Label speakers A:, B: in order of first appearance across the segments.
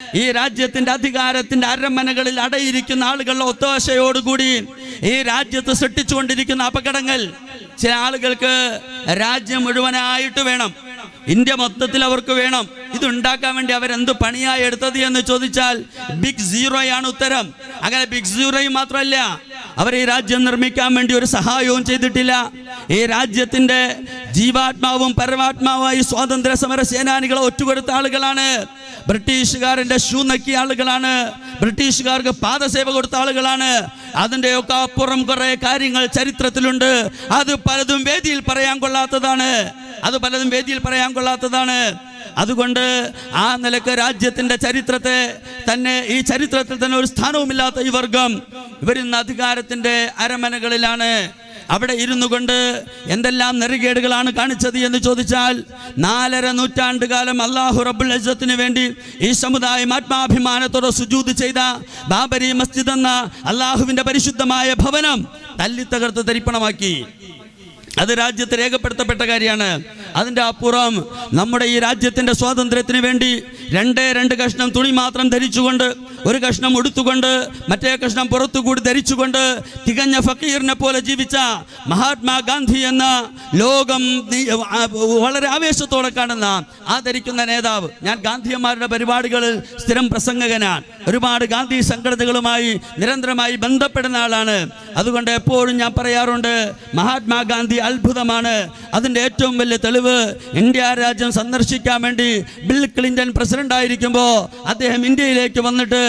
A: ഈ രാജ്യത്തിന്റെ അധികാരത്തിന്റെ അരമനകളിൽ അടയിരിക്കുന്ന ആളുകളുടെ ഒത്താശയോടുകൂടി ഈ രാജ്യത്ത് സൃഷ്ടിച്ചുകൊണ്ടിരിക്കുന്ന അപകടങ്ങൾ ചില ആളുകൾക്ക് രാജ്യം മുഴുവനായിട്ട് വേണം. ഇന്ത്യ മൊത്തത്തിൽ അവർക്ക് വേണം. ഇത് ഉണ്ടാക്കാൻ വേണ്ടി അവരെന്ത് പണിയായി എടുത്തത് എന്ന് ചോദിച്ചാൽ ബിഗ് സീറോയാണ് ഉത്തരം. അങ്ങനെ ബിഗ് സീറോയും മാത്രമല്ല അവർ ഈ രാജ്യം നിർമ്മിക്കാൻ വേണ്ടി ഒരു സഹായവും ചെയ്തിട്ടില്ല. ഈ രാജ്യത്തിന്റെ ജീവാത്മാവും പരമാത്മാവുമായി സ്വാതന്ത്ര്യ സമര സേനാനികളെ ഒറ്റുകൊടുത്ത ആളുകളാണ്. ബ്രിട്ടീഷുകാരന്റെ ഷൂ നക്കിയ ആളുകളാണ്. ബ്രിട്ടീഷുകാർക്ക് പാദസേവ കൊടുത്ത ആളുകളാണ്. അതിന്റെയൊക്കെ അപ്പുറം കുറേ കാര്യങ്ങൾ ചരിത്രത്തിലുണ്ട്. അത് പലതും വേദിയിൽ പറയാൻ കൊള്ളാത്തതാണ്. അത് പലതും വേദിയിൽ പറയാൻ കൊള്ളാത്തതാണ്. അതുകൊണ്ട് ആ നിലയ്ക്ക് രാജ്യത്തിന്റെ ചരിത്രത്തെ തന്നെ ഈ ചരിത്രത്തിൽ തന്നെ ഒരു സ്ഥാനവുമില്ലാത്ത ഈ വർഗം ഇവരിന്ന് അധികാരത്തിന്റെ അരമനകളിലാണ്. അവിടെ ഇരുന്നു കൊണ്ട് എന്തെല്ലാം നെറുകേടുകളാണ് കാണിച്ചത് എന്ന് ചോദിച്ചാൽ നാലര നൂറ്റാണ്ട് കാലം അള്ളാഹു റബ്ബുൽ അജ്ജത്തിന് വേണ്ടി ഈ സമുദായം ആത്മാഭിമാനത്തോടെ സുജൂത് ചെയ്ത ബാബരി മസ്ജിദ് എന്ന അള്ളാഹുവിന്റെ പരിശുദ്ധമായ ഭവനം തല്ലിത്തകർത്ത് തരിപ്പണമാക്കി. അത് രാജ്യത്ത് രേഖപ്പെടുത്തപ്പെട്ട കാര്യമാണ്. അതിന്റെ അപ്പുറം നമ്മുടെ ഈ രാജ്യത്തിന്റെ സ്വാതന്ത്ര്യത്തിന് വേണ്ടി രണ്ടേ രണ്ട് കഷ്ണം തുണി മാത്രം ധരിച്ചുകൊണ്ട് ഒരു കഷ്ണം ഉടുത്തുകൊണ്ട് മറ്റേ കഷ്ണം പുറത്തുകൂടി ധരിച്ചുകൊണ്ട് തികഞ്ഞ ഫക്കീറിനെ പോലെ ജീവിച്ച മഹാത്മാഗാന്ധി എന്ന ലോകം വളരെ ആവേശത്തോടെ കാണുന്ന ആ ധരിക്കുന്ന നേതാവ്. ഞാൻ ഗാന്ധിയന്മാരുടെ പരിപാടികളിൽ സ്ഥിരം പ്രസംഗകനാണ്. ഒരുപാട് ഗാന്ധി സംഘടനകളുമായി നിരന്തരമായി ബന്ധപ്പെടുന്ന ആളാണ്. അതുകൊണ്ട് എപ്പോഴും ഞാൻ പറയാറുണ്ട് മഹാത്മാഗാന്ധി അത്ഭുതമാണ്. അതിന്റെ ഏറ്റവും വലിയ തെളിവ് ഇന്ത്യ രാജ്യം സന്ദർശിക്കാൻ വേണ്ടി ബിൽ ക്ലിന്റൺ പ്രസിഡന്റ് ആയിരിക്കുമ്പോൾ അദ്ദേഹം ഇന്ത്യയിലേക്ക് വന്നിട്ട്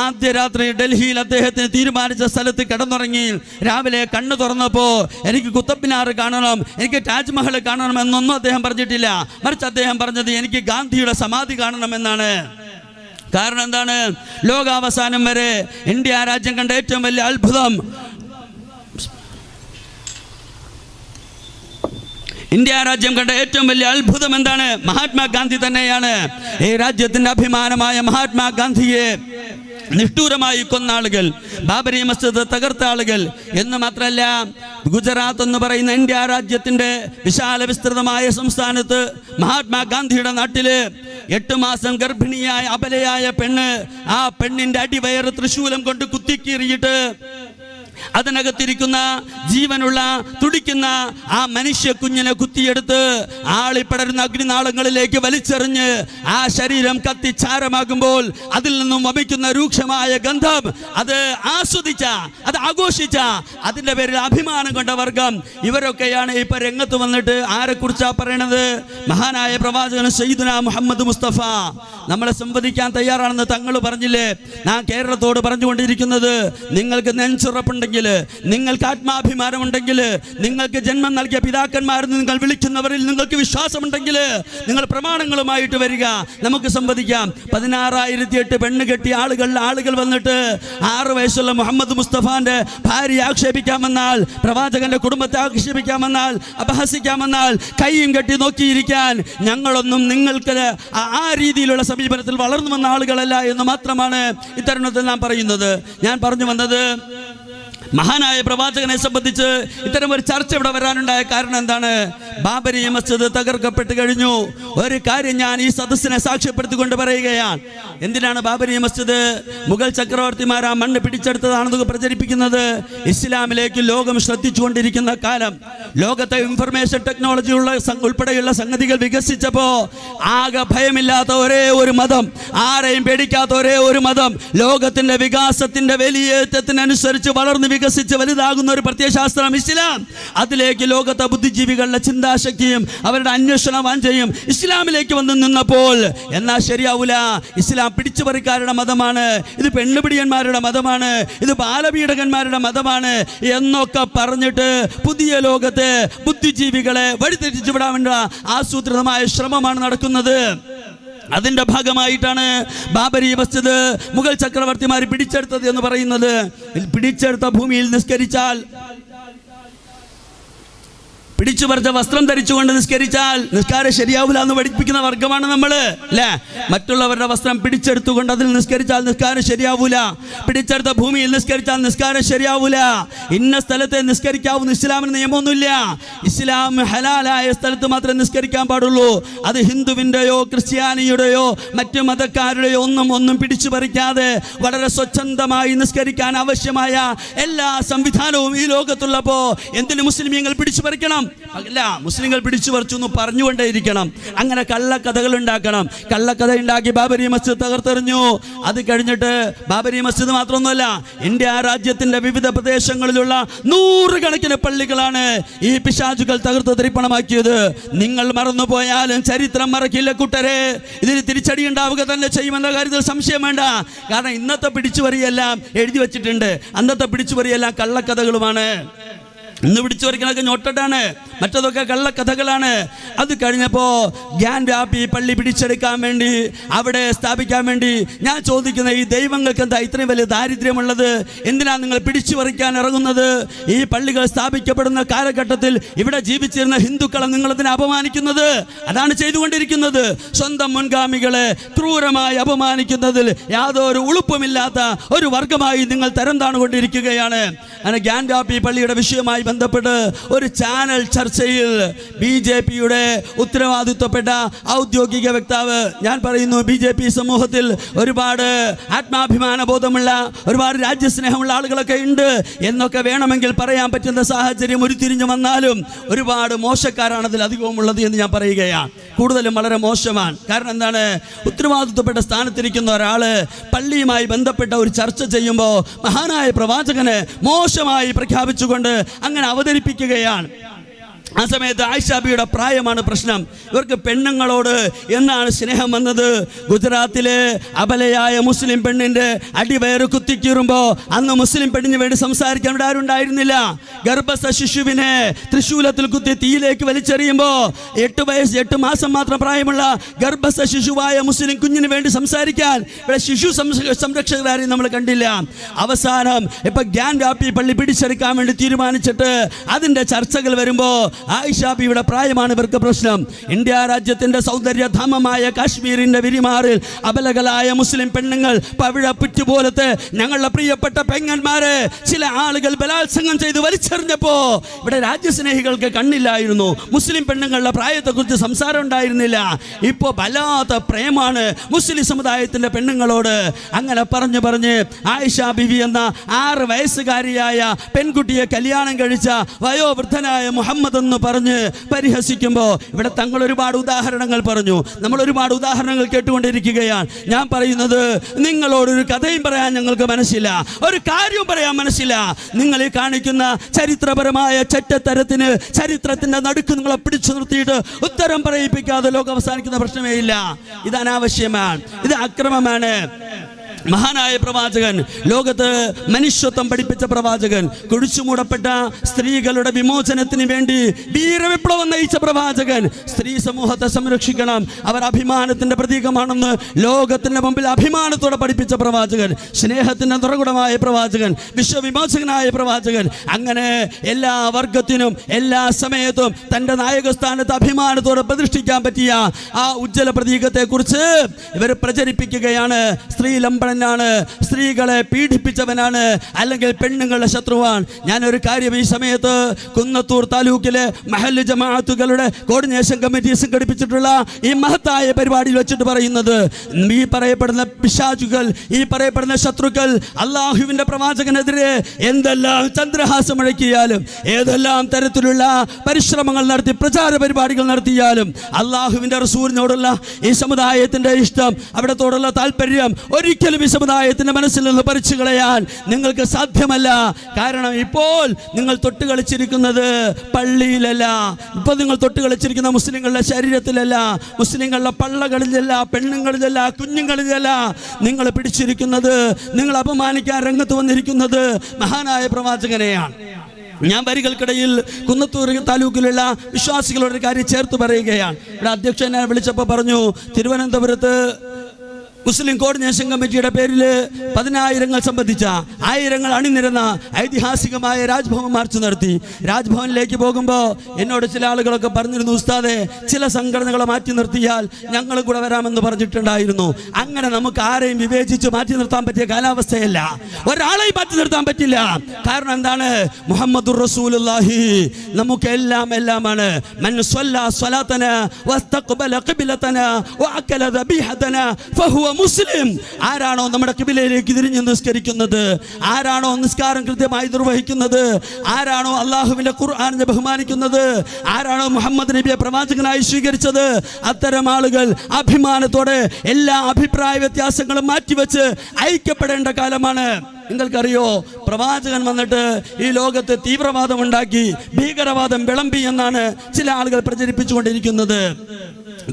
A: ആദ്യ രാത്രി ഡൽഹിയിൽ അദ്ദേഹത്തിന് തീരുമാനിച്ച സ്ഥലത്ത് കിടന്നുറങ്ങി രാവിലെ കണ്ണു തുറന്നപ്പോൾ എനിക്ക് കുത്തബ്മിനാർ കാണണം എനിക്ക് താജ്മഹൽ കാണണം എന്നൊന്നും അദ്ദേഹം പറഞ്ഞിട്ടില്ല. മറിച്ച് അദ്ദേഹം പറഞ്ഞത് എനിക്ക് ഗാന്ധിയുടെ സമാധി കാണണമെന്നാണ് കാരണം എന്താണ്? ലോകാവസാനം വരെ ഇന്ത്യ രാജ്യം കണ്ട ഏറ്റവും വലിയ അത്ഭുതം ഇന്ത്യ രാജ്യം കണ്ട ഏറ്റവും വലിയ അത്ഭുതം എന്താണ്? മഹാത്മാഗാന്ധി തന്നെയാണ്. ഈ രാജ്യത്തിന്റെ അഭിമാനമായ മഹാത്മാഗാന്ധിയെ നിഷ്ഠൂരമായി കൊന്ന ആളുകൾ ബാബരി മസ്ജിദ് തകർത്ത ആളുകൾ എന്ന് മാത്രമല്ല ഗുജറാത്ത് എന്ന് പറയുന്ന ഇന്ത്യ രാജ്യത്തിന്റെ വിശാല വിസ്തൃതമായ സംസ്ഥാനത്ത് മഹാത്മാഗാന്ധിയുടെ നാട്ടിൽ എട്ട് മാസം ഗർഭിണിയായ അബലയായ പെണ്ണ് ആ പെണ്ണിന്റെ അടിവയർ തൃശൂലം കൊണ്ട് കുത്തിക്കീറിയിട്ട് അതിനകത്തിരിക്കുന്ന ജീവനുള്ള തുടിക്കുന്ന ആ മനുഷ്യ കുഞ്ഞിനെ കുത്തിയെടുത്ത് ആളിപ്പടരുന്ന അഗ്നിനാളങ്ങളിലേക്ക് വലിച്ചെറിഞ്ഞ് ആ ശരീരം കത്തി ചാരമാകുമ്പോൾ അതിൽ നിന്നും വമിക്കുന്ന രൂക്ഷമായ ഗന്ധം അത് ആസ്വദിച്ച അത് ആഘോഷിച്ച അതിന്റെ പേരിൽ അഭിമാനം കൊണ്ട വർഗം. ഇവരൊക്കെയാണ് ഇപ്പൊ രംഗത്ത് വന്നിട്ട് ആരെ കുറിച്ചാ പറയണത്? മഹാനായ പ്രവാചകൻ സയ്യിദുന മുഹമ്മദ് മുസ്തഫ. നമ്മളെ സംവദിക്കാൻ തയ്യാറാണെന്ന് തങ്ങൾ പറഞ്ഞില്ലേ? ഞാൻ കേരളത്തോട് പറഞ്ഞുകൊണ്ടിരിക്കുന്നത് നിങ്ങൾക്ക് നെഞ്ചുറപ്പുണ്ടെങ്കിൽ നിങ്ങൾക്ക് ആത്മാഭിമാനമുണ്ടെങ്കിൽ നിങ്ങൾക്ക് ജന്മം നൽകിയ പിതാക്കന്മാരിൽ നിങ്ങൾ വിളിക്കുന്നവരിൽ നിങ്ങൾക്ക് വിശ്വാസമുണ്ടെങ്കിൽ നിങ്ങൾ പ്രമാണങ്ങളുമായിട്ട് വരിക. നമുക്ക് സംവദിക്കാം. പതിനാറായിരത്തി എട്ട് പെണ്ണ് കെട്ടിയ ആളുകളിൽ ആളുകൾ വന്നിട്ട് ആറ് വയസ്സുള്ള മുഹമ്മദ് മുസ്തഫാന്റെ ഭാര്യ ആക്ഷേപിക്കാമെന്നാൽ പ്രവാചകന്റെ കുടുംബത്തെ ആക്ഷേപിക്കാമെന്നാൽ അപഹസിക്കാമെന്നാൽ കൈയും കെട്ടി നോക്കിയിരിക്കാൻ ഞങ്ങളൊന്നും നിങ്ങൾക്ക് ആ രീതിയിലുള്ള സമീപനത്തിൽ വളർന്നു വന്ന ആളുകളല്ല എന്ന് മാത്രമാണ് ഇത്തരുണത്തിൽ നാം പറയുന്നത്. ഞാൻ പറഞ്ഞു വന്നത് മഹാനായ പ്രവാചകനെ സംബന്ധിച്ച് ഇത്തരം ഒരു ചർച്ച ഇവിടെ വരാനുണ്ടായ കാരണം എന്താണ്? ബാബരി മസ്ജിദ് തകർക്കപ്പെട്ട് കഴിഞ്ഞു. ഒരു കാര്യം ഞാൻ ഈ സദസ്സിനെ സാക്ഷ്യപ്പെടുത്തിക്കൊണ്ട് പറയുകയാണ്. എന്തിനാണ് ബാബരി മസ്ജിദ് മുഗൾ ചക്രവർത്തിമാർ ആ മണ്ണ് പിടിച്ചെടുത്തതാണെന്ന് പ്രചരിപ്പിക്കുന്നത്? ഇസ്ലാമിലേക്ക് ലോകം ശ്രദ്ധിച്ചുകൊണ്ടിരിക്കുന്ന കാലം. ലോകത്തെ ഇൻഫർമേഷൻ ടെക്നോളജി ഉള്ള ഉൾപ്പെടെയുള്ള സംഗതികൾ വികസിച്ചപ്പോ ആകെ ഭയമില്ലാത്ത ഒരേ ഒരു മതം ആരെയും പേടിക്കാത്ത ഒരേ ഒരു മതം ലോകത്തിന്റെ വികാസത്തിന്റെ വലിയേറ്റത്തിനനുസരിച്ച് വളർന്ന് വികസിച്ച് വലുതാകുന്ന ഒരു പ്രത്യയശാസ്ത്രം ഇസ്ലാം. അതിലേക്ക് ലോകത്തെ ബുദ്ധിജീവികളുടെ ചിന്താശക്തിയും അവരുടെ അന്വേഷണ വാഞ്ചയും ഇസ്ലാമിലേക്ക് വന്ന് നിന്നപ്പോൾ എന്നാ ശരിയാവൂല. ഇസ്ലാം പിടിച്ചുപറിക്കാരുടെ മതമാണ്. ഇത് പെണ്ണുപിടിയന്മാരുടെ മതമാണ്. ഇത് ബാലപീഡകന്മാരുടെ മതമാണ് എന്നൊക്കെ പറഞ്ഞിട്ട് പുതിയ ലോകത്തെ ബുദ്ധിജീവികളെ വഴിതെറ്റിച്ചു വിടാൻ വേണ്ട ആസൂത്രിതമായ ശ്രമമാണ് നടക്കുന്നത്. അതിന്റെ ഭാഗമായിട്ടാണ് ബാബരി മസ്ജിദ് മുഗൾ ചക്രവർത്തിമാർ പിടിച്ചെടുത്തത് എന്ന് പറയുന്നത്. പിടിച്ചെടുത്ത ഭൂമിയിൽ നിസ്കരിച്ചാൽ പിടിച്ചു പറിച്ച വസ്ത്രം ധരിച്ചുകൊണ്ട് നിസ്കരിച്ചാൽ നിസ്കാരം ശരിയാവില്ല എന്ന് പഠിപ്പിക്കുന്ന വർഗമാണ് നമ്മൾ അല്ലേ? മറ്റുള്ളവരുടെ വസ്ത്രം പിടിച്ചെടുത്തുകൊണ്ട് അതിൽ നിസ്കരിച്ചാൽ നിസ്കാരം ശരിയാവൂല. പിടിച്ചെടുത്ത ഭൂമിയിൽ നിസ്കരിച്ചാൽ നിസ്കാരം ശരിയാവൂല. ഇന്ന സ്ഥലത്തെ നിസ്കരിക്കാവുന്ന ഇസ്ലാമിന് നിയമമൊന്നുമില്ല. ഇസ്ലാം ഹലാലായ സ്ഥലത്ത് മാത്രമേ നിസ്കരിക്കാൻ പാടുള്ളൂ. അത് ഹിന്ദുവിന്റെയോ ക്രിസ്ത്യാനിയുടെയോ മറ്റ് മതക്കാരുടെയോ ഒന്നും ഒന്നും പിടിച്ചു പറിക്കാതെ വളരെ സ്വച്ഛന്തമായി നിസ്കരിക്കാൻ ആവശ്യമായ എല്ലാ സംവിധാനവും ഈ ലോകത്തുള്ളപ്പോ എന്തിന് മുസ്ലിമീങ്ങൾ പിടിച്ചു പറിക്കണം? അല്ല മുസ്ലിങ്ങൾ പിടിച്ചു പറിച്ചു എന്ന് പറഞ്ഞുകൊണ്ടേയിരിക്കണം. അങ്ങനെ കള്ളക്കഥകൾ ഉണ്ടാക്കണം. കള്ളക്കഥ ഉണ്ടാക്കി ബാബരി മസ്ജിദ് തകർത്തെറിഞ്ഞു. അത് കഴിഞ്ഞിട്ട് ബാബരി മസ്ജിദ് മാത്രമൊന്നുമല്ല ഇന്ത്യ രാജ്യത്തിന്റെ വിവിധ പ്രദേശങ്ങളിലുള്ള നൂറുകണക്കിന് പള്ളികളാണ് ഈ പിശാചുകൾ തകർത്ത് തരിപ്പണമാക്കിയത്. നിങ്ങൾ മറന്നുപോയാലും ചരിത്രം മറക്കില്ല കൂട്ടരെ. ഇതിന് തിരിച്ചടി ഉണ്ടാവുക തന്നെ ചെയ്യുമെന്ന കാര്യത്തിൽ സംശയം വേണ്ട. കാരണം ഇന്നത്തെ പിടിച്ചുപറിയെല്ലാം എഴുതി വച്ചിട്ടുണ്ട്. അന്നത്തെ പിടിച്ചുപറിയെല്ലാം കള്ളക്കഥകളുമാണ്. ഇന്ന് പിടിച്ചു പറിക്കണൊക്കെ ഞൊട്ടട്ടാണ്. മറ്റതൊക്കെ കള്ളക്കഥകളാണ്. അത് കഴിഞ്ഞപ്പോൾ ഗ്യാൻ വ്യാപി പള്ളി പിടിച്ചെടുക്കാൻ വേണ്ടി അവിടെ സ്ഥാപിക്കാൻ വേണ്ടി ഞാൻ ചോദിക്കുന്ന ഈ ദൈവങ്ങൾക്ക് എന്താ ഇത്രയും വലിയ ദാരിദ്ര്യമുള്ളത്? എന്തിനാണ് നിങ്ങൾ പിടിച്ചു പറിക്കാൻ ഇറങ്ങുന്നത്? ഈ പള്ളികൾ സ്ഥാപിക്കപ്പെടുന്ന കാലഘട്ടത്തിൽ ഇവിടെ ജീവിച്ചിരുന്ന ഹിന്ദുക്കളെ നിങ്ങളതിനെ അപമാനിക്കുന്നത്? അതാണ് ചെയ്തുകൊണ്ടിരിക്കുന്നത്. സ്വന്തം മുൻഗാമികളെ ക്രൂരമായി അപമാനിക്കുന്നതിൽ യാതൊരു ഉളുപ്പുമില്ലാത്ത ഒരു വർഗമായി നിങ്ങൾ തരം താണുകൊണ്ടിരിക്കുകയാണ് അങ്ങനെ ഗ്യാൻ വ്യാപി പള്ളിയുടെ വിഷയവുമായി ബന്ധപ്പെട്ട് ഒരു ചാനൽ ചർച്ചയിൽ ബി ജെ പിയുടെ ഉത്തരവാദിത്വപ്പെട്ട ഔദ്യോഗിക വക്താവ് ഞാൻ പറയുന്നു ബി ജെ പി സമൂഹത്തിൽ ഒരുപാട് ആത്മാഭിമാന ബോധമുള്ള ഒരുപാട് രാജ്യസ്നേഹമുള്ള ആളുകളൊക്കെ ഉണ്ട് എന്നൊക്കെ വേണമെങ്കിൽ പറയാൻ പറ്റുന്ന സാഹചര്യം ഉരുത്തിരിഞ്ഞു വന്നാലും ഒരുപാട് മോശക്കാരാണ് അതിൽ അധികവും ഉള്ളത് എന്ന് ഞാൻ പറയുകയാണ് കൂടുതലും വളരെ മോശമാണ്. കാരണം എന്താണ്? ഉത്തരവാദിത്വപ്പെട്ട സ്ഥാനത്തിരിക്കുന്ന ഒരാൾ പള്ളിയുമായി ബന്ധപ്പെട്ട ഒരു ചർച്ച ചെയ്യുമ്പോൾ മഹാനായ പ്രവാചകന് മോശമായി പ്രഖ്യാപിച്ചുകൊണ്ട് അങ്ങനെ അവതരിപ്പിക്കുകയാണ്. ആ സമയത്ത് ആയിഷാബിയുടെ പ്രായമാണ് പ്രശ്നം. ഇവർക്ക് പെണ്ണുങ്ങളോട് എന്നാണ് സ്നേഹം വന്നത്? ഗുജറാത്തിലെ അബലയായ മുസ്ലിം പെണ്ണിന്റെ അടിവയറ് കുത്തിക്കീറുമ്പോൾ അന്ന് മുസ്ലിം പെണ്ണിന് വേണ്ടി സംസാരിക്കാൻ ഇവിടെ ആരുണ്ടായിരുന്നില്ല ഗർഭസ്ഥ ശിശുവിനെ തൃശൂലത്തിൽ കുത്തി തീയിലേക്ക് വലിച്ചെറിയുമ്പോൾ എട്ട് വയസ്സ് എട്ട് മാസം മാത്രം പ്രായമുള്ള ഗർഭസ്ഥ ശിശുവായ മുസ്ലിം കുഞ്ഞിന് വേണ്ടി സംസാരിക്കാൻ ഇവിടെ ശിശു സംര- സംരക്ഷകരാരെയും നമ്മൾ കണ്ടില്ല. അവസാനം ഇപ്പം ഗ്യാൻ വ്യാപി പള്ളി പിടിച്ചെടുക്കാൻ വേണ്ടി തീരുമാനിച്ചിട്ട് അതിന്റെ ചർച്ചകൾ വരുമ്പോൾ ആയിഷാബിയുടെ പ്രായമാണ് ഇവർക്ക് പ്രശ്നം. ഇന്ത്യ രാജ്യത്തിന്റെ സൗന്ദര്യധാമമായ കാശ്മീരിന്റെ വിരിമാറിൽ അബലകളായ മുസ്ലിം പെണ്ണുങ്ങൾ പവിഴപ്പുറ്റു പോലത്തെ ഞങ്ങളുടെ പ്രിയപ്പെട്ട പെങ്ങന്മാരെ ചില ആളുകൾ ബലാത്സംഗം ചെയ്ത് വലിച്ചെറിഞ്ഞപ്പോ ഇവിടെ രാജ്യസ്നേഹികൾക്ക് കണ്ണില്ലായിരുന്നു. മുസ്ലിം പെണ്ണുങ്ങളുടെ പ്രായത്തെക്കുറിച്ച് സംസാരം ഉണ്ടായിരുന്നില്ല. ഇപ്പോ വല്ലാത്ത പ്രേമാണ് മുസ്ലിം സമുദായത്തിന്റെ പെണ്ണുങ്ങളോട് അങ്ങനെ പറഞ്ഞു പറഞ്ഞ് ആയിഷ ബിവി എന്ന ആറ് വയസ്സുകാരിയായ പെൺകുട്ടിയെ കല്യാണം കഴിച്ച വയോവൃദ്ധനായ മുഹമ്മദ് എന്ന് പറഞ്ഞ് പരിഹസിക്കുമ്പോൾ ഇവിടെ തങ്ങൾ ഒരുപാട് ഉദാഹരണങ്ങൾ പറഞ്ഞു. നമ്മൾ ഒരുപാട് ഉദാഹരണങ്ങൾ കേട്ടുകൊണ്ടിരിക്കുകയാണ്. ഞാൻ പറയുന്നത് നിങ്ങളോടൊരു കഥയും പറയാൻ ഞങ്ങൾക്ക് മനസ്സില്ല. ഒരു കാര്യവും പറയാൻ മനസ്സില്ല. നിങ്ങൾ ഈ കാണിക്കുന്ന ചരിത്രപരമായ ചെറ്റത്തരത്തിന് ചരിത്രത്തിന്റെ നടുക്ക് നിങ്ങളെ പിടിച്ചു നിർത്തിയിട്ട് ഉത്തരം പറയിപ്പിക്കാതെ ലോകം അവസാനിക്കുന്ന പ്രശ്നമേ ഇല്ല. ഇത് അനാവശ്യമാണ്. ഇത് അക്രമമാണ്. മഹാനായ പ്രവാചകൻ ലോകത്ത് മനുഷ്യത്വം പഠിപ്പിച്ച പ്രവാചകൻ കുഴിച്ചുമൂടപ്പെട്ട സ്ത്രീകളുടെ വിമോചനത്തിന് വേണ്ടി വീരവിപ്ലവം നയിച്ച പ്രവാചകൻ സ്ത്രീ സമൂഹത്തെ സംരക്ഷിക്കണം. അവർ അഭിമാനത്തിന്റെ പ്രതീകമാണെന്ന് ലോകത്തിന്റെ മുമ്പിൽ അഭിമാനത്തോടെ പഠിപ്പിച്ച പ്രവാചകൻ സ്നേഹത്തിന്റെ തുറകുടമായ പ്രവാചകൻ വിശ്വവിമോചകനായ പ്രവാചകൻ. അങ്ങനെ എല്ലാ വർഗത്തിനും എല്ലാ സമയത്തും തന്റെ നായകസ്ഥാനത്ത് അഭിമാനത്തോടെ പ്രതിഷ്ഠിക്കാൻ പറ്റിയ ആ ഉജ്ജ്വല പ്രതീകത്തെ കുറിച്ച് ഇവർ പ്രചരിപ്പിക്കുകയാണ്. സ്ത്രീ ലംബടനാണ് സ്ത്രീകളെ പീഡിപ്പിച്ചവനാണ്. അല്ലെങ്കിൽ പെണ്ണുങ്ങളുടെ ശത്രുവാണ്. ഞാൻ ഒരു കാര്യം ഈ സമയത്ത് കുന്നത്തൂർ താലൂക്കിലെ മഹല്ല് ജമാഅത്തുകളുടെ കോർഡിനേഷൻ കമ്മിറ്റി സംഘടിപ്പിച്ചിട്ടുള്ള ഈ മഹത്തായ പരിപാടിയിൽ വെച്ചിട്ട് പറയുന്നത് ഈ പറയപ്പെടുന്ന പിശാചുകൾ ഈ പറയപ്പെടുന്ന ശത്രുക്കൾ അള്ളാഹുവിന്റെ പ്രവാചകനെതിരെ എന്തെല്ലാം ചന്ദ്രഹാസം മുഴക്കിയാലും ഏതെല്ലാം തരത്തിലുള്ള പരിശ്രമങ്ങൾ നടത്തി പ്രചാര പരിപാടികൾ നടത്തിയാലും അള്ളാഹുവിന്റെ റസൂലിനോടുള്ള ഈ സമുദായത്തിന്റെ ഇഷ്ടം അവിടത്തോടുള്ള താല്പര്യം ഒരിക്കലും ഈ സമുദായത്തിന്റെ മനസ്സിൽ നിന്ന് പറിച്ചു കളയാൻ നിങ്ങൾക്ക് സാധ്യമല്ല. കാരണം ഇപ്പോൾ നിങ്ങൾ തൊട്ട് കളിച്ചിരിക്കുന്നത് പള്ളിയിലല്ല. ഇപ്പോൾ നിങ്ങൾ തൊട്ട് കളിച്ചിരിക്കുന്ന മുസ്ലിങ്ങളുടെ ശരീരത്തിലല്ല. മുസ്ലിങ്ങളുടെ പള്ളകളിലല്ല പെണ്ണുങ്ങളിലല്ല കുഞ്ഞുങ്ങളിലല്ല നിങ്ങൾ പിടിച്ചിരിക്കുന്നത്. നിങ്ങൾ അപമാനിക്കാൻ രംഗത്ത് വന്നിരിക്കുന്നത് മഹാനായ പ്രവാചകനെയാണ്. ഞാൻ വരികൾക്കിടയിൽ കുന്നത്തൂർ താലൂക്കിലുള്ള വിശ്വാസികളുടെ കാര്യം ചേർത്ത് പറയുകയാണ്. ഇവിടെ അധ്യക്ഷൻ വിളിച്ചപ്പോൾ പറഞ്ഞു തിരുവനന്തപുരത്ത് മുസ്ലിം കോർഡിനേഷൻ കമ്മിറ്റിയുടെ പേരിൽ പതിനായിരങ്ങൾ സംബന്ധിച്ച ആയിരങ്ങൾ അണിനിരന്ന ഐതിഹാസികമായ രാജ്ഭവൻ മാർച്ച് നടത്തി. രാജ്ഭവനിലേക്ക് പോകുമ്പോൾ എന്നോട് ചില ആളുകളൊക്കെ പറഞ്ഞിരുന്നു ഉസ്താദെ ചില സംഘടനകളെ മാറ്റി നിർത്തിയാൽ ഞങ്ങളും കൂടെ വരാമെന്ന് പറഞ്ഞിട്ടുണ്ടായിരുന്നു. അങ്ങനെ നമുക്ക് ആരെയും വിവേചിച്ച് മാറ്റി നിർത്താൻ പറ്റിയ കാലാവസ്ഥയല്ല. ഒരാളെയും മാറ്റി നിർത്താൻ പറ്റില്ല. കാരണം എന്താണ്? മുഹമ്മദ് റസൂലുള്ളാഹി. നമുക്ക് എല്ലാം എല്ലാമാണ്. മൻ സ്വലാത്തന വസ്തഖ്ബല വഅക്കല ദബീഹതന ഫഹുവ മുസ്ലിം ആരാണോ നമ്മുടെ കിബിലയിലേക്ക് തിരിഞ്ഞ് നിസ്കരിക്കുന്നത്? ആരാണോ നിസ്കാരം കൃത്യമായി നിർവഹിക്കുന്നത്? ആരാണോ അള്ളാഹുവിന്റെ ഖുർആാനിനെ ബഹുമാനിക്കുന്നത്? ആരാണോ മുഹമ്മദ് നബിയെ പ്രവാചകനായി സ്വീകരിച്ചത്? അത്തരം ആളുകൾ അഭിമാനത്തോടെ എല്ലാ അഭിപ്രായ വ്യത്യാസങ്ങളും മാറ്റിവെച്ച് ഐക്യപ്പെടേണ്ട കാലമാണ്. നിങ്ങൾക്കറിയോ പ്രവാചകൻ വന്നിട്ട് ഈ ലോകത്ത് തീവ്രവാദം ഉണ്ടാക്കി ഭീകരവാദം വിളമ്പി എന്നാണ് ചില ആളുകൾ പ്രചരിപ്പിച്ചുകൊണ്ടിരിക്കുന്നത്.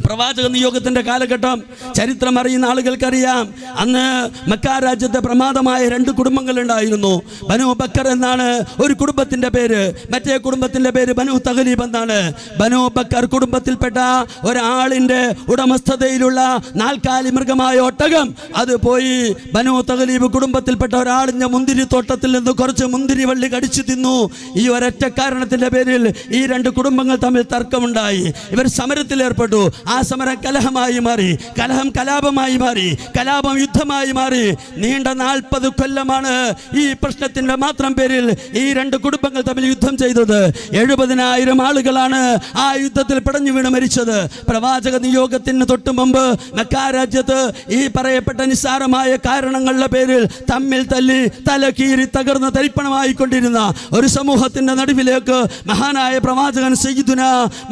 A: പ്രവാചക നിയോഗത്തിന്റെ കാലഘട്ടം ചരിത്രം അറിയുന്ന ആളുകൾക്കറിയാം. അന്ന് മക്ക രാജ്യത്തെ പ്രമാദമായ രണ്ട് കുടുംബങ്ങൾ ഉണ്ടായിരുന്നു. ബനു ബക്കർ എന്നാണ് ഒരു കുടുംബത്തിന്റെ പേര്. മറ്റേ കുടുംബത്തിന്റെ പേര് ബനു തഹലീബ് എന്നാണ്. ബനു ബക്കർ കുടുംബത്തിൽപ്പെട്ട ഒരാളിന്റെ ഉടമസ്ഥതയിലുള്ള നാൽക്കാലി മൃഗമായ ഒട്ടകം അത് പോയി ബനു തഹലീബ് കുടുംബത്തിൽപ്പെട്ട ഒരാളിന്റെ മുന്തിരി തോട്ടത്തിൽ നിന്ന് കുറച്ച് മുന്തിരി വള്ളി കടിച്ചു തിന്നു. ഈ ഒരൊറ്റ കാരണത്തിന്റെ പേരിൽ ഈ രണ്ട് കുടുംബങ്ങൾ തമ്മിൽ തർക്കമുണ്ടായി. ഇവർ സമരത്തിൽ ഏർപ്പെട്ടു. ആ സമരം കലഹമായി മാറി. കലഹം കലാപമായി മാറി. കലാപം യുദ്ധമായി മാറി. നീണ്ട നാൽപ്പത് കൊല്ലമാണ് ഈ പ്രശ്നത്തിന്റെ മാത്രം പേരിൽ ഈ രണ്ട് കുടുംബങ്ങൾ തമ്മിൽ യുദ്ധം ചെയ്തത്. എഴുപതിനായിരം ആളുകളാണ് ആ യുദ്ധത്തിൽ പടഞ്ഞു വീണ് മരിച്ചത്. പ്രവാചക നിയോഗത്തിന് തൊട്ടു മുമ്പ് മക്കാ രാജ്യത്ത് ഈ പറയപ്പെട്ട നിസ്സാരമായ കാരണങ്ങളുടെ പേരിൽ തമ്മിൽ തല്ലി തലകീറി തകർന്ന് തരിപ്പണമായിക്കൊണ്ടിരുന്ന ഒരു സമൂഹത്തിന്റെ നടുവിലേക്ക് മഹാനായ പ്രവാചകൻ സയ്യിദുന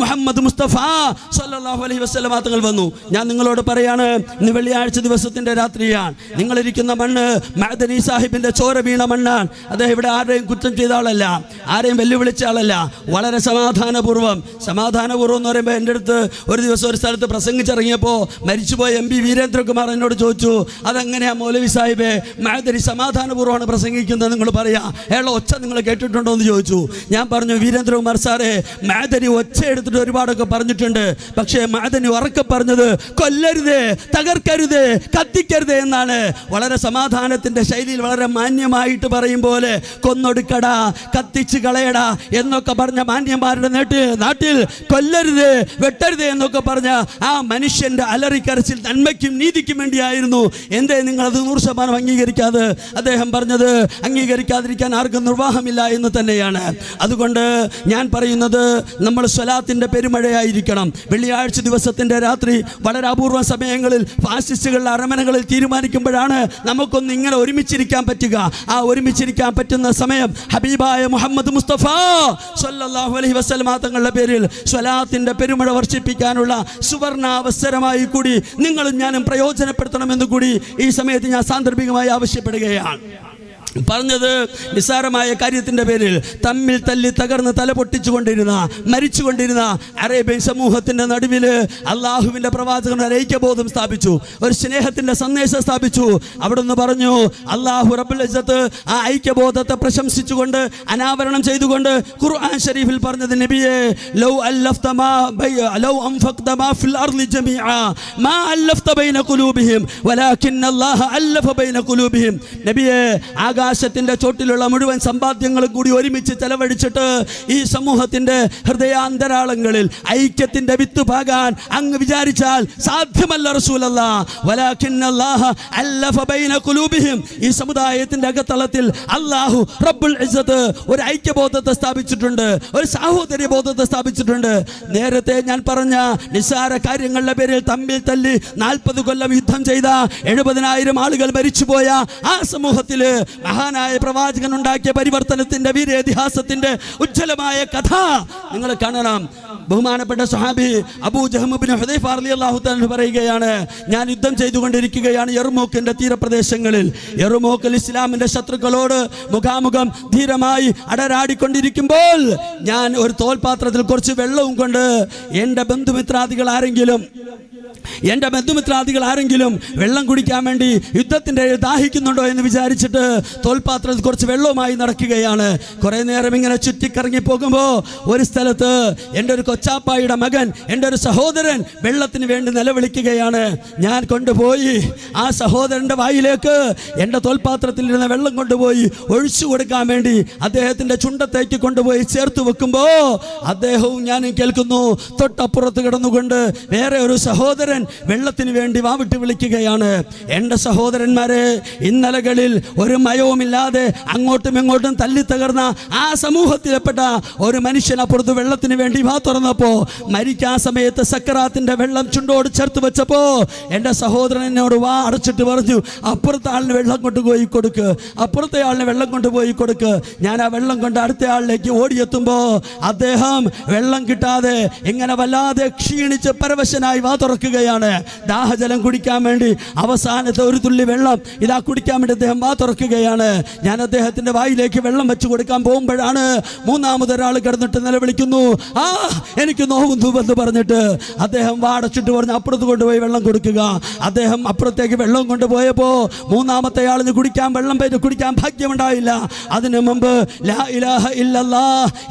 A: മുഹമ്മദ് മുസ്തഫ സല്ലല്ലാഹു അലൈഹി വസല്ലമ തങ്ങൾ വന്നു. ഞാൻ നിങ്ങളോട് പറയാണ് ഇന്ന് വെള്ളിയാഴ്ച ദിവസത്തിന്റെ രാത്രിയാണ്. നിങ്ങളിരിക്കുന്ന മണ്ണ് മഹദനി സാഹിബിന്റെ ചോര വീണ മണ്ണാണ്. അദ്ദേഹം ഇവിടെ ആരെയും കുറ്റം ചെയ്ത ആളല്ല ആരെയും വെല്ലുവിളിച്ച ആളല്ല. വളരെ സമാധാനപൂർവം സമാധാനപൂർവം എന്ന് പറയുമ്പോൾ എന്റെ അടുത്ത് ഒരു ദിവസം ഒരു സ്ഥലത്ത് പ്രസംഗിച്ചിറങ്ങിയപ്പോൾ മരിച്ചുപോയ എം പി വീരേന്ദ്രകുമാർ എന്നോട് ചോദിച്ചു അതെങ്ങനെയാ മൗലവി സാഹിബെ മഅദനി സമാധാനപൂർവമാണ് പ്രസംഗിക്കുന്നത്. നിങ്ങൾ പറയാ അയാളുടെ ഒച്ച നിങ്ങൾ കേട്ടിട്ടുണ്ടോ? എന്ന് ചോദിച്ചു. ഞാൻ പറഞ്ഞു വീരേന്ദ്രകുമാർ സാറേ മാധരി ഒച്ച എടുത്തിട്ട് ഒരുപാടൊക്കെ പറഞ്ഞിട്ടുണ്ട്. പക്ഷേ മാധനി ഉറക്കെ പറഞ്ഞത് കൊല്ലരുത് തകർക്കരുത് കത്തിക്കരുത് എന്നാണ്. വളരെ സമാധാനത്തിന്റെ ശൈലിയിൽ വളരെ മാന്യമായിട്ട് പറയും പോലെ കൊന്നൊടുക്കടാ കത്തിച്ച് കളയടാ എന്നൊക്കെ പറഞ്ഞ മാന്യന്മാരുടെ നേട്ട് നാട്ടിൽ കൊല്ലരുത് വെട്ടരുത് എന്നൊക്കെ പറഞ്ഞ ആ മനുഷ്യന്റെ അലറിക്കരച്ചിൽ നന്മയ്ക്കും നീതിക്കും വേണ്ടിയായിരുന്നു. എന്തേ നിങ്ങൾ അത് നൂറ് ശതമാനം അംഗീകരിക്കാതെ? പറഞ്ഞത് അംഗീകരിക്കാതിരിക്കാൻ ആർക്കും നിർവാഹമില്ല എന്ന് തന്നെയാണ്. അതുകൊണ്ട് ഞാൻ പറയുന്നത് നമ്മൾ സ്വലാത്തിന്റെ പെരുമഴയായിരിക്കണം. വെള്ളിയാഴ്ച ദിവസത്തിന്റെ രാത്രി വളരെ അപൂർവ സമയങ്ങളിൽ ഫാസിസ്റ്റുകളുടെ അരമനകളിൽ തീരുമാനിക്കുമ്പോഴാണ് നമുക്കൊന്ന് ഇങ്ങനെ ഒരുമിച്ചിരിക്കാൻ പറ്റുക. ആ ഒരുമിച്ചിരിക്കാൻ പറ്റുന്ന സമയം ഹബീബായ മുഹമ്മദ് മുസ്തഫ സല്ലാഹു അലഹി വസല്ലമ തങ്ങളുടെ പേരിൽ സ്വലാത്തിന്റെ പെരുമഴ വർഷിപ്പിക്കാനുള്ള സുവർണാവസരമായി കൂടി നിങ്ങളും ഞാനും പ്രയോജനപ്പെടുത്തണമെന്ന് കൂടി ഈ സമയത്ത് ഞാൻ സാന്ദർഭികമായി ആവശ്യപ്പെടുകയാണ്. പറഞ്ഞത് നിസ്സാരമായ കാര്യത്തിന്റെ പേരിൽ തമ്മിൽ തല്ലി തകർന്ന് തല പൊട്ടിച്ചുകൊണ്ടിരുന്ന മരിച്ചുകൊണ്ടിരുന്ന അറേബ്യൻ സമൂഹത്തിന്റെ നടുവിൽ അള്ളാഹുവിന്റെ പ്രവാചകൻ ഐക്യബോധം സ്ഥാപിച്ചു ഒരു സ്നേഹത്തിന്റെ സന്ദേശം സ്ഥാപിച്ചു. അവിടെ നിന്ന് പറഞ്ഞു അള്ളാഹു ഇസ്സത്ത് ആ ഐക്യബോധത്തെ പ്രശംസിച്ചുകൊണ്ട് അനാവരണം ചെയ്തുകൊണ്ട് ഖുർആൻ ഷരീഫിൽ പറഞ്ഞത് നബിയെ ലൗ ലൗ ഫിൽ ജമീഅ മാ ബൈന ബൈന ആകാശത്തിന്റെ ചോട്ടിലുള്ള മുഴുവൻ സമ്പാദ്യങ്ങളും കൂടി ഒരുമിച്ച് ചെലവഴിച്ചിട്ട് ഈ സമൂഹത്തിന്റെ ഹൃദയാന്തരാളങ്ങളിൽ ഐക്യത്തിന്റെ വിത്ത് പാകാൻ അങ്ങ് വിചാരിച്ചാൽ സാധ്യമല്ല റസൂലല്ല. ഈ സമുദായത്തിന്റെ അകത്തളത്തിൽ അള്ളാഹു റബ്ബുൽ ഒരു ഐക്യബോധത്തെ സ്ഥാപിച്ചിട്ടുണ്ട് ഒരു സാഹോദര്യ ബോധത്തെ സ്ഥാപിച്ചിട്ടുണ്ട്. നേരത്തെ ഞാൻ പറഞ്ഞ നിസ്സാര കാര്യങ്ങളുടെ പേരിൽ തമ്മിൽ തല്ലി നാൽപ്പത് കൊല്ലം യുദ്ധം ചെയ്ത എഴുപതിനായിരം ആളുകൾ മരിച്ചുപോയ ആ സമൂഹത്തിൽ മഹാനായ പ്രവാചകൻ ഉണ്ടാക്കിയ പരിവർത്തനത്തിന്റെ വീരേതിഹാസത്തിന്റെ ഉജ്ജ്വലമായ കഥ നിങ്ങൾ കാണണം. ബഹുമാനപ്പെട്ട സഹാബി അബൂ ജഹമുബിൻ ഹുദൈഫ അള്ളാഹു തന്നെ പറയുകയാണ് ഞാൻ യുദ്ധം ചെയ്തുകൊണ്ടിരിക്കുകയാണ് എറുമോക്കിന്റെ തീരപ്രദേശങ്ങളിൽ. എറുമോക്കൽ ഇസ്ലാമിന്റെ ശത്രുക്കളോട് മുഖാമുഖം ധീരമായി അടരാടിക്കൊണ്ടിരിക്കുമ്പോൾ ഞാൻ ഒരു തോൽപാത്രത്തിൽ കുറച്ച് വെള്ളവും കൊണ്ട് എന്റെ ബന്ധുമിത്രാദികൾ ആരെങ്കിലും എന്റെ ബന്ധുമിത്രാദികൾ ആരെങ്കിലും വെള്ളം കുടിക്കാൻ വേണ്ടി യുദ്ധത്തിന്റെ ദാഹിക്കുന്നുണ്ടോ എന്ന് വിചാരിച്ചിട്ട് തോൽപാത്രത്തിൽ കുറച്ച് വെള്ളവുമായി നടക്കുകയാണ്. കുറേ നേരം ഇങ്ങനെ ചുറ്റിക്കറങ്ങി പോകുമ്പോൾ ഒരു സ്ഥലത്ത് എന്റെ ഒരു കൊച്ചാപ്പായുടെ മകൻ എന്റെ ഒരു സഹോദരൻ വെള്ളത്തിന് വേണ്ടി നിലവിളിക്കുകയാണ്. ഞാൻ കൊണ്ടുപോയി ആ സഹോദരന്റെ വായിലേക്ക് എന്റെ തോൽപാത്രത്തിൽ ഇരുന്ന വെള്ളം കൊണ്ടുപോയി ഒഴിച്ചു കൊടുക്കാൻ വേണ്ടി അദ്ദേഹത്തിന്റെ ചുണ്ടത്തേക്ക് കൊണ്ടുപോയി ചേർത്ത് വെക്കുമ്പോൾ അദ്ദേഹവും ഞാനും കേൾക്കുന്നു. തൊട്ടപ്പുറത്ത് കിടന്നുകൊണ്ട് വേറെ ഒരു സഹോദരൻ വെള്ളത്തിന് വേണ്ടി വാവിട്ട് വിളിക്കുകയാണ്. എന്റെ സഹോദരന്മാരെ ഇന്നലകളിൽ ഒരു മയവുമില്ലാതെ അങ്ങോട്ടും ഇങ്ങോട്ടും തല്ലി തകർന്ന ആ സമൂഹത്തിൽപ്പെട്ട ഒരു മനുഷ്യൻ അപ്പുറത്ത് വെള്ളത്തിന് വേണ്ടി വാ തുറന്നപ്പോൾ മരിക്കാൻ സമയത്ത് സക്കറാത്തിന്റെ വെള്ളം ചുണ്ടോട് ചേർത്ത് വെച്ചപ്പോൾ എന്റെ സഹോദരൻ എന്നോട് വാ അടച്ചിട്ട് പറഞ്ഞു അപ്പുറത്തെ ആളിന് വെള്ളം കൊണ്ടുപോയി കൊടുക്ക് അപ്പുറത്തെ ആളിന് വെള്ളം കൊണ്ടുപോയി കൊടുക്ക്. ഞാൻ ആ വെള്ളം കൊണ്ട് അടുത്ത ആളിലേക്ക് ഓടിയെത്തുമ്പോൾ അദ്ദേഹം വെള്ളം കിട്ടാതെ ഇങ്ങനെ വല്ലാതെ ക്ഷീണിച്ച് പരവശനായി വാ തുറക്കുകയാണ്. ദാഹജലം കുടിക്കാൻ വേണ്ടി അവസാനത്തെ ഒരു തുള്ളി വെള്ളം ഇതാ കുടിക്കാൻ വേണ്ടി അദ്ദേഹം വാ തുറക്കുകയാണ്. ഞാൻ അദ്ദേഹത്തിന്റെ വായിലേക്ക് വെള്ളം വെച്ച് കൊടുക്കാൻ പോകുമ്പോഴാണ് മൂന്നാമതൊരാൾ കിടന്നിട്ട് നിലവിളിക്കുന്നു ആ എനിക്ക് നോവും എന്ന് പറഞ്ഞിട്ട് അദ്ദേഹം വാടച്ചിട്ട് പറഞ്ഞ് അപ്പുറത്ത് കൊണ്ടുപോയി വെള്ളം കൊടുക്കുക. അദ്ദേഹം അപ്പുറത്തേക്ക് വെള്ളം കൊണ്ടുപോയപ്പോൾ മൂന്നാമത്തെ ആളിന് കുടിക്കാൻ വെള്ളം പേര് കുടിക്കാൻ ഭാഗ്യമുണ്ടായില്ല. അതിനു മുമ്പ് ലാ ഇലാഹ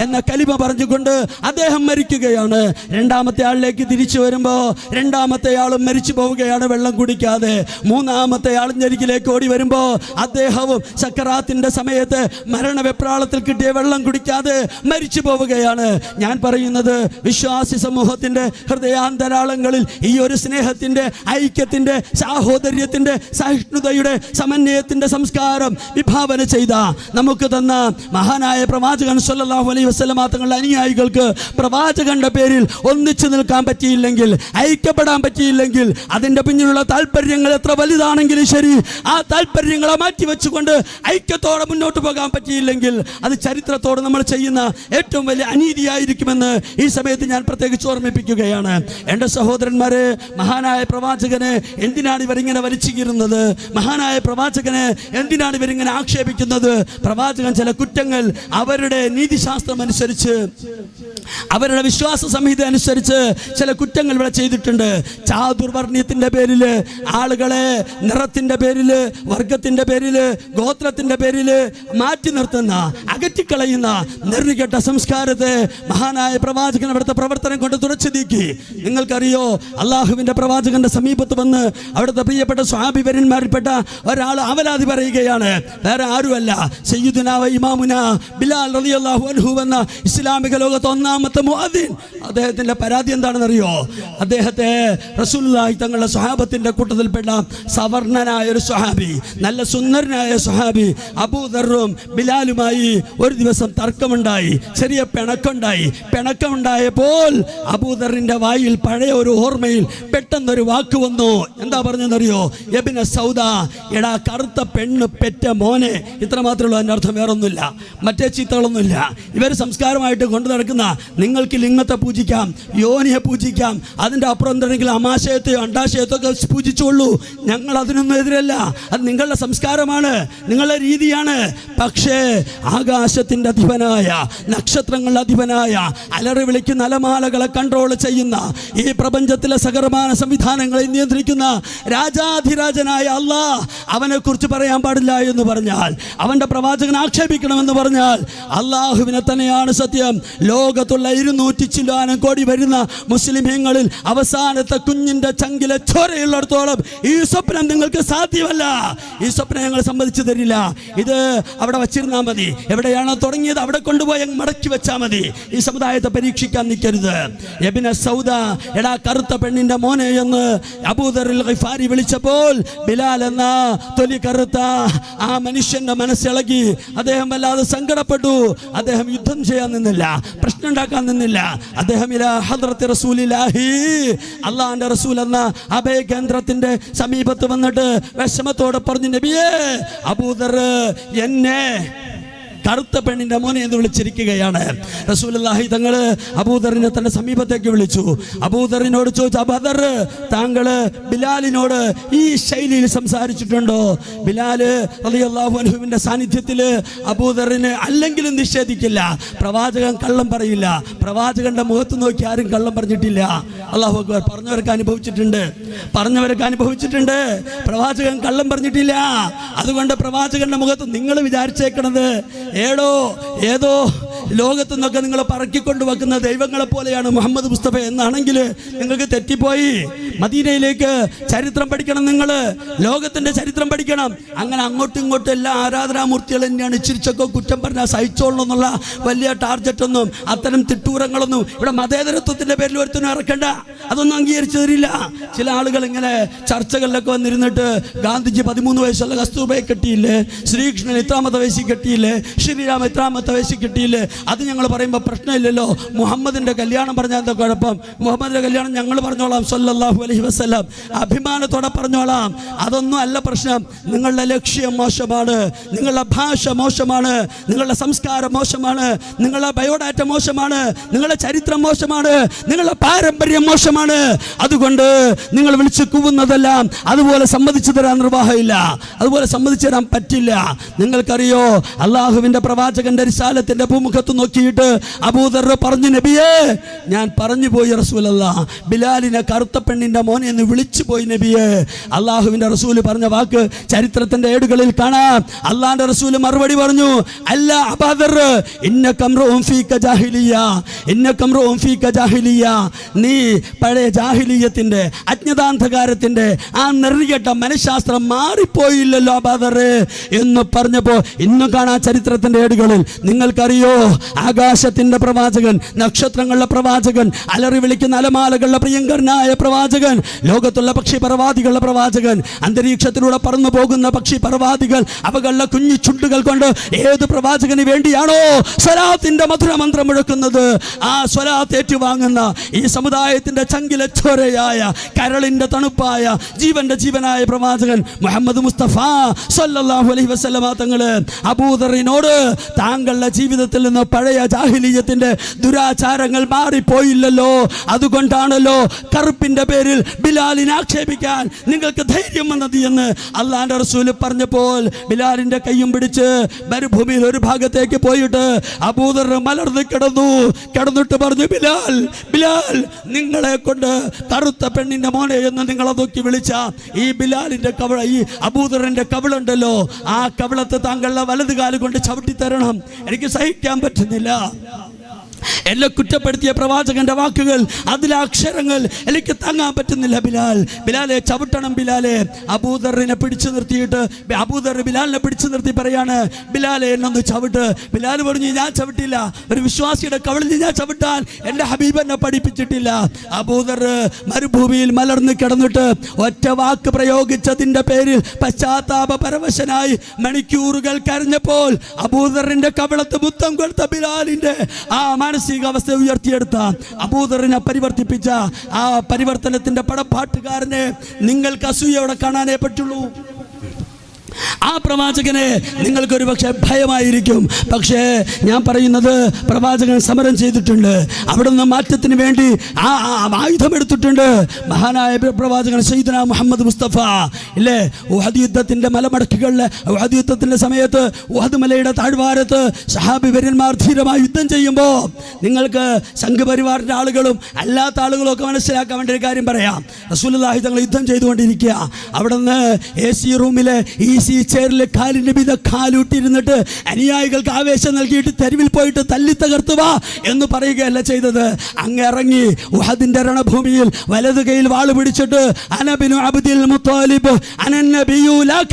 A: എന്ന കലിമ പറഞ്ഞുകൊണ്ട് അദ്ദേഹം മരിക്കുകയാണ്. രണ്ടാമത്തെ ആളിലേക്ക് തിരിച്ചു വരുമ്പോൾ രണ്ടാമത്തെ ആളും മരിച്ചു പോവുകയാണ് വെള്ളം കുടിക്കാതെ. മൂന്നാമത്തെ ആളിഞ്ഞരികിലേക്ക് ഓടി വരുമ്പോൾ അദ്ദേഹവും സക്കറാത്തിന്റെ സമയത്ത് മരണവെപ്രാളത്തിൽ കിട്ടിയ വെള്ളം കുടിക്കാതെ മരിച്ചു പോവുകയാണ്. ഞാൻ പറയുന്നത് വിശ്വാസി സമൂഹത്തിന്റെ ഹൃദയാന്തരാളങ്ങളിൽ ഈ ഒരു സ്നേഹത്തിന്റെ ഐക്യത്തിന്റെ സാഹോദര്യത്തിന്റെ സഹിഷ്ണുതയുടെ സമന്വയത്തിന്റെ സംസ്കാരം വിഭാവന ചെയ്ത നമുക്ക് തന്ന മഹാനായ പ്രവാചകൻ സല്ലാഹു അലൈ വസല്ലമ തങ്ങളുടെ അനുയായികൾക്ക് പ്രവാചകന്റെ പേരിൽ ഒന്നിച്ചു നിൽക്കാൻ പറ്റിയില്ലെങ്കിൽ ഐക്യപ്പെടാൻ പറ്റിയില്ലെങ്കിൽ അതിന്റെ പിന്നിലുള്ള താല്പര്യങ്ങൾ എത്ര വലുതാണെങ്കിലും ശരി ആ താല്പര്യങ്ങളെ മാറ്റി വെച്ചുകൊണ്ട് ഐക്യത്തോടെ മുന്നോട്ട് പോകാൻ പറ്റിയില്ലെങ്കിൽ അത് ചരിത്രത്തോടെ നമ്മൾ ചെയ്യുന്ന ഏറ്റവും വലിയ അനീതിയായിരിക്കുമെന്ന് ഈ സമയത്ത് ഞാൻ പ്രത്യേകിച്ച് ഓർമ്മിപ്പിക്കുകയാണ്. എന്റെ സഹോദരന്മാരെ മഹാനായ പ്രവാചകനെ എന്തിനാണ് ഇവരിങ്ങനെ വലിച്ചിരുന്നത് മഹാനായ പ്രവാചകനെ എന്തിനാണ് ഇവരിങ്ങനെ ആക്ഷേപിക്കുന്നത്? പ്രവാചകൻ ചില കുറ്റങ്ങൾ അവരുടെ നീതിശാസ്ത്രം അനുസരിച്ച് അവരുടെ വിശ്വാസ സംഹിത അനുസരിച്ച് ചില കുറ്റങ്ങൾ ഇവിടെ ചെയ്തിട്ടുണ്ട്. ചാതുർവർണയത്തിന്റെ പേരിൽ ആളുകളെ നിറത്തിന്റെ പേരിൽ വർഗത്തിന്റെ പേരിൽ ഗോത്രത്തിന്റെ പേരിൽ മാറ്റി നിർത്തുന്ന അകറ്റിക്കളയുന്ന നിർണികെട്ട സംസ്കാരത്തെ മഹാനായ പ്രവാചകൻ അവിടുത്തെ പ്രവർത്തനം കൊണ്ട് തുറച്ചു നീക്കി നിങ്ങൾക്കറിയോ അള്ളാഹുവിന്റെ പ്രവാചകന്റെ സമീപത്ത് വന്ന് അവിടുത്തെ പ്രിയപ്പെട്ട സ്വാഭിവരന്മാരിൽപ്പെട്ട ഒരാൾ അവലാതി പറയുകയാണ്. വേറെ ആരുമല്ല. ഇമാമുന ബിലാൽ റളിയല്ലാഹു അൻഹു എന്ന ഇസ്ലാമിക ലോകത്ത് ഒന്നാമത്തെ മുഅദ്ദിൻ. അദ്ദേഹത്തിന്റെ പരാതി എന്താണെന്നറിയോ? അദ്ദേഹത്തെ റസൂലുള്ളാഹി തങ്ങളുടെ സ്വഹാബത്തിന്റെ കൂട്ടത്തിൽപ്പെട്ട സവർണനായ ഒരു സ്വഹാബി നല്ല സുന്ദരനായ സ്വഹാബി അബൂദറും ബിലാലുമായി ഒരു ദിവസം തർക്കമുണ്ടായി ചെറിയ പിണക്കമുണ്ടായി. പിണക്കമുണ്ടായപ്പോൾ അബൂദറിന്റെ വായിൽ പഴയ ഒരു ഓർമ്മയിൽ പെട്ടെന്നൊരു വാക്ക് വന്നു. എന്താ പറഞ്ഞെന്നറിയോ എബിന സൗദ എടാ കറുത്ത പെണ്ണ് പെറ്റ മോനെ. ഇത്ര മാത്രമേ ഉള്ളൂ അതിന്റെ അർത്ഥം വേറൊന്നുമില്ല. മറ്റേ ചീത്തകളൊന്നുമില്ല ഇവർ സംസ്കാരമായിട്ട് കൊണ്ടു നടക്കുന്ന നിങ്ങൾക്ക് ലിംഗത്തെ പൂജിക്കാം യോനിയെ പൂജിക്കാം അതിന്റെ അപ്പുറം എന്തെങ്കിലും അമാശയത്തെയോ അണ്ടാശയത്തോ ഒക്കെ പൂജിച്ചുകൊള്ളൂ. ഞങ്ങൾ അതിനൊന്നും എതിരല്ല. അത് നിങ്ങളുടെ സംസ്കാരമാണ്. നിങ്ങളുടെ രീതിയാണ്. പക്ഷേ ആകാശത്തിന്റെ അധിപനായ നക്ഷത്രങ്ങളുടെ അധിപനായ അലറി വിളിക്കുന്ന അലമാലകളെ കൺട്രോൾ ചെയ്യുന്ന ഈ പ്രപഞ്ചത്തിലെ സകർമാന സംവിധാനങ്ങളെ നിയന്ത്രിക്കുന്ന രാജാധിരാജനായ അള്ളാഹ് അവനെക്കുറിച്ച് പറയാൻ പാടില്ല എന്ന് പറഞ്ഞാൽ അവന്റെ പ്രവാചകൻ ആക്ഷേപിക്കണമെന്ന് പറഞ്ഞാൽ അള്ളാഹുവിനെ തന്നെയാണ് സത്യം. ലോകത്തുള്ള ഇരുന്നൂറ്റി ചില്ലാനം കോടി വരുന്ന മുസ്ലിമീങ്ങളിൽ അവസാനത്തെ കുഞ്ഞിന്റെ ചങ്കിലെ ചോരയുള്ളിടത്തോളം ഈ സ്വപ്നം നിങ്ങൾക്ക് സാധ്യമല്ല. ഈ സ്വപ്നം ഞങ്ങൾ സമ്മതിച്ചു തരില്ല. ഇത് അവിടെ വച്ചിരുന്നാൽ മതി. എവിടെയാണോ തുടങ്ങിയത് അവിടെ കൊണ്ടുപോയി മടക്കി വെച്ചാൽ മതി. ഈ സമുദായത്തെ പരീക്ഷിക്കാൻ നിൽക്കരുത്. എബിന സൗദ എടാ കറുത്ത പെണ്ണിന്റെ മോനെ എന്ന് അബൂദറിൽ ഗിഫാരി വിളിച്ചപ്പോൾ ബിലാൽ എന്ന തൊലി കറുത്ത ആ മനുഷ്യന്റെ മനസ്സിളകി അദ്ദേഹം വല്ലാതെ സങ്കടപ്പെട്ടു. അദ്ദേഹം യുദ്ധം ചെയ്യാൻ നിന്നില്ല പ്രശ്നം ഉണ്ടാക്കാൻ നിന്നില്ല. അദ്ദേഹം ഇലാ ഹദ്റത്തി റസൂലില്ലാഹി അള്ളാഹിന്റെ റസൂൽ എന്ന അഭയ കേന്ദ്രത്തിന്റെ സമീപത്ത് വന്നിട്ട് വിഷമത്തോടെ പറഞ്ഞു നബിയേ അബൂദർ എന്നെ കറുത്ത പെണ്ണിന്റെ മോനെ എന്ന് വിളിച്ചിരിക്കുകയാണ്. റസൂലുള്ളാഹി തങ്ങൾ അബൂദറിനെ തന്റെ സമീപത്തേക്ക് വിളിച്ചു. അബൂദറിനോട് ചോദിച്ചു അബദർ താങ്കൾ ബിലാലിനോട് ഈ ശൈലിയിൽ സംസാരിച്ചിട്ടുണ്ടോ? ബിലാൽ റളിയല്ലാഹു സാന്നിധ്യത്തിൽ അബൂദറിന് അല്ലെങ്കിലും നിഷേധിക്കില്ല. പ്രവാചകൻ കള്ളം പറയില്ല. പ്രവാചകന്റെ മുഖത്ത് നോക്കി ആരും കള്ളം പറഞ്ഞിട്ടില്ല. അള്ളാഹു അക്ബർ പറഞ്ഞവരൊക്കെ അനുഭവിച്ചിട്ടുണ്ട്. പറഞ്ഞവരൊക്കെ അനുഭവിച്ചിട്ടുണ്ട്. പ്രവാചകൻ കള്ളം പറഞ്ഞിട്ടില്ല. അതുകൊണ്ട് പ്രവാചകന്റെ മുഖത്ത് നിങ്ങൾ വിചാരിച്ചേക്കണത് ഏടോ ഏതോ ലോകത്തു നിന്നൊക്കെ നിങ്ങൾ പറക്കിക്കൊണ്ട് വെക്കുന്ന ദൈവങ്ങളെ പോലെയാണ് മുഹമ്മദ് മുസ്തഫ എന്നാണെങ്കിൽ നിങ്ങൾക്ക് തെറ്റിപ്പോയി. മദീനയിലേക്ക് ചരിത്രം പഠിക്കണം നിങ്ങൾ. ലോകത്തിന്റെ ചരിത്രം പഠിക്കണം. അങ്ങനെ അങ്ങോട്ടും ഇങ്ങോട്ടും എല്ലാ ആരാധനാമൂർത്തികൾ തന്നെയാണ് ചിരിച്ചൊക്കെ കുറ്റം പറഞ്ഞാൽ സഹിച്ചോളണം എന്നുള്ള വലിയ ടാർജറ്റ് ഒന്നും അത്തരം തിട്ടൂരങ്ങളൊന്നും ഇവിടെ മതേതരത്വത്തിന്റെ പേരിൽ ഒരുത്തനും ഇറക്കണ്ട. അതൊന്നും അംഗീകരിച്ചു തരില്ല. ചില ആളുകൾ ഇങ്ങനെ ചർച്ചകളിലൊക്കെ വന്നിരുന്നിട്ട് ഗാന്ധിജി പതിമൂന്ന് വയസ്സുള്ള കസ്തൂർബയെ കെട്ടിയില്ലേ ശ്രീകൃഷ്ണൻ ഇത്രാമത്തെ വയസ്സിൽ കെട്ടിയില്ലേ ശ്രീരാമ ഇത്രാമത്തെ വയസ്സിൽ കെട്ടിയില്ലേ അത് ഞങ്ങൾ പറയുമ്പോൾ പ്രശ്നമില്ലല്ലോ. മുഹമ്മദിന്റെ കല്യാണം പറഞ്ഞാൽ എന്താ കുഴപ്പം? മുഹമ്മദിന്റെ കല്യാണം ഞങ്ങൾ പറഞ്ഞോളാം സല്ലാഹു അലൈഹി വസല്ലം. അഭിമാനത്തോടെ പറഞ്ഞോളാം. അതൊന്നും അല്ല പ്രശ്നം. നിങ്ങളുടെ ലക്ഷ്യം മോശമാണ്. നിങ്ങളുടെ ഭാഷ മോശമാണ്. നിങ്ങളുടെ സംസ്കാരം മോശമാണ്. നിങ്ങളുടെ ബയോഡാറ്റ മോശമാണ്. നിങ്ങളുടെ ചരിത്രം മോശമാണ്. നിങ്ങളുടെ പാരമ്പര്യം മോശമാണ്. അതുകൊണ്ട് നിങ്ങൾ വിളിച്ച് കൂവുന്നതെല്ലാം അതുപോലെ സമ്മതിച്ചു തരാൻ നിർവാഹമില്ല. അതുപോലെ സമ്മതിച്ചു തരാൻ പറ്റില്ല. നിങ്ങൾക്കറിയോ അള്ളാഹുവിന്റെ പ്രവാചകന്റെ റിസാലത്തിന്റെ ഭൂമുഖത്ത് നോക്കിയിട്ട് അബൂദർ പറഞ്ഞു നബിയേ ഞാൻ പറഞ്ഞു പോയി റസൂലല്ല. ബിലാലിനെ കറുത്ത പെണ്ണിന്റെ മോനെ എന്ന് വിളിച്ചു പോയി നബിയേ. അള്ളാഹുവിന്റെ റസൂൽ പറഞ്ഞ വാക്ക് ചരിത്രത്തിന്റെ ഏടുകളിൽ കാണാം. അള്ളാന്റെ റസൂൽ മറുപടി പറഞ്ഞു അല്ല അബാദർ ഇന്ന കമ്രവും ഫീക ജാഹിലിയ ഇന്ന കമ്രവും ഫീക ജാഹിലിയ നീ പഴയ ജാഹിലീയത്തിന്റെ അജ്ഞതാന്ധകാരത്തിന്റെ ആ നെറികെട്ട മനഃശാസ്ത്രം മാറിപ്പോയില്ലല്ലോ അബാദർ. എന്ന് പറഞ്ഞപ്പോ ഇന്നും കാണാ ചരിത്രത്തിന്റെ ഏടുകളിൽ. നിങ്ങൾക്കറിയോ? ആകാശത്തിന്റെ പ്രവാചകൻ നക്ഷത്രങ്ങളുടെ പ്രവാചകൻ അലറി വിളിക്കുന്ന അലമാലകളുടെ പ്രിയങ്കരനായ പ്രവാചകൻ ലോകത്തുള്ള പക്ഷി പർവാദികളുടെ പ്രവാചകൻ അന്തരീക്ഷത്തിലൂടെ പറന്നു പോകുന്ന പക്ഷി പർവാദികൾ അവകളുടെ കുഞ്ഞു ചുണ്ടുകൾ കൊണ്ട് ഏത് പ്രവാചകന് വേണ്ടിയാണോ സ്വലാത്തിന്റെ മധുരമന്ത്രം മുഴക്കുന്നത്? ആ സ്വലാത്ത് ഏറ്റുവാങ്ങുന്ന ഈ സമുദായത്തിന്റെ ചങ്കിലെ ചോരയായ കരളിന്റെ തണുപ്പായ ജീവന്റെ ജീവനായ പ്രവാചകൻ മുഹമ്മദ് മുസ്തഫ സല്ലാഹു അലൈഹി വസല്ലമ തങ്ങൾ അബൂദറിനോട് താങ്കളുടെ ജീവിതത്തിൽ നിന്ന് പഴയ ജാഹിലീയത്തിന്റെ ദുരാചാരങ്ങൾ മാറിപ്പോയില്ലല്ലോ. അതുകൊണ്ടാണല്ലോ കറുപ്പിന്റെ പേരിൽ ബിലാലിനെ ആക്ഷേപിക്കാൻ നിങ്ങൾക്ക് ധൈര്യം വന്നത് എന്ന് അള്ളാന്റെ റസൂൽ പറഞ്ഞപ്പോൾ ബിലാലിന്റെ കൈയും പിടിച്ച് മരുഭൂമിയിൽ ഒരു ഭാഗത്തേക്ക് പോയിട്ട് അബൂദർ മലർന്ന് കിടന്നു. കിടന്നിട്ട് പറഞ്ഞു ബിലാൽ ബിലാൽ നിങ്ങളെ കൊണ്ട് കറുത്ത പെണ്ണിന്റെ മോനെ എന്ന് നിങ്ങളെ നോക്കി വിളിച്ച ഈ ബിലാലിന്റെ കവള ഈ അബൂദറിന്റെ കവിളുണ്ടല്ലോ. ആ കവിളത്ത് താങ്കളുടെ വലത് കാൽ കൊണ്ട് ചവിട്ടി തരണം എനിക്ക് സഹിക്കാൻ പറ്റുന്നില്ല. എന്നെ കുറ്റപ്പെടുത്തിയ പ്രവാചകന്റെ വാക്കുകൾ അതിലെ അക്ഷരങ്ങൾ എനിക്ക് താങ്ങാൻ പറ്റുന്നില്ല ബിലാൽ. ബിലാലെ ചവിട്ടണം ബിലാലെ. അബൂദറിനെ പിടിച്ചു നിർത്തിയിട്ട് അബൂദർ ബിലാലിനെ പിടിച്ചു നിർത്തി പറയാണ് ബിലാലെ എന്നൊന്ന് ചവിട്ട്. ബിലാൽ പറഞ്ഞു ഞാൻ ചവിട്ടില്ല. ഒരു വിശ്വാസിയുടെ കവളിൽ ഞാൻ ചവിട്ടാൻ എന്റെ ഹബീബ് എന്നെ പഠിപ്പിച്ചിട്ടില്ല. അബൂദർ മരുഭൂമിയിൽ മലർന്ന് കിടന്നിട്ട് ഒറ്റ വാക്ക് പ്രയോഗിച്ചതിന്റെ പേരിൽ പശ്ചാത്താപ പരവശനായി മണിക്കൂറുകൾ കരഞ്ഞപ്പോൾ അബൂദറിന്റെ കവളത്ത് മുത്തം കൊടുത്ത ബിലാലിന്റെ ആ മാനസികാവസ്ഥ ഉയർത്തിയെടുത്ത അബൂദറിനെ പരിവർത്തിപ്പിച്ച ആ പരിവർത്തനത്തിന്റെ പടപ്പാട്ടുകാരനെ നിങ്ങൾക്ക് അസൂയോടെ കാണാനേ പറ്റുള്ളൂ. ആ പ്രവാചകനെ നിങ്ങൾക്കൊരു പക്ഷേ ഭയമായിരിക്കും. പക്ഷേ ഞാൻ പറയുന്നത് പ്രവാചകൻ സമരം ചെയ്തിട്ടുണ്ട്. അവിടെ നിന്ന് മാറ്റത്തിന് വേണ്ടി ആ ആയുധം എടുത്തിട്ടുണ്ട്. മഹാനായ പ്രവാചകൻ സയ്യിദ്ന മുഹമ്മദ് മുസ്തഫ. ഇല്ലേ? ഉഹദ് യുദ്ധത്തിന്റെ മലമടക്കുകളിൽ ഉഹദ് യുദ്ധത്തിന്റെ സമയത്ത് ഉഹദ് മലയുടെ താഴ്വാരത്ത് സഹാബി വര്യന്മാർ ധീരമായി യുദ്ധം ചെയ്യുമ്പോൾ നിങ്ങൾക്ക് സംഘപരിവാറിന്റെ ആളുകളും അല്ലാത്ത ആളുകളും ഒക്കെ മനസ്സിലാക്കാൻ വേണ്ടി ഒരു കാര്യം പറയാം. റസൂലുള്ളാഹി തങ്ങൾ യുദ്ധം ചെയ്തുകൊണ്ടിരിക്കുക. അവിടെ നിന്ന് എ സി റൂമിലെ ഈ സി ചെയറിൽ കാലിന്റെ വിധ കാലൂട്ടിരുന്നിട്ട് അനുയായികൾക്ക് ആവേശം നൽകിയിട്ട് തെരുവിൽ പോയിട്ട് തല്ലി തകർത്തുക എന്ന് പറയുകയല്ല ചെയ്തത്. അങ്ങ് ഇറങ്ങി ഉഹദിന്റെ രണഭൂമിയിൽ വലത് കൈയിൽ വാൾ പിടിച്ചിട്ട് അനബിനു അബ്ദുൽ മുത്താലിബ്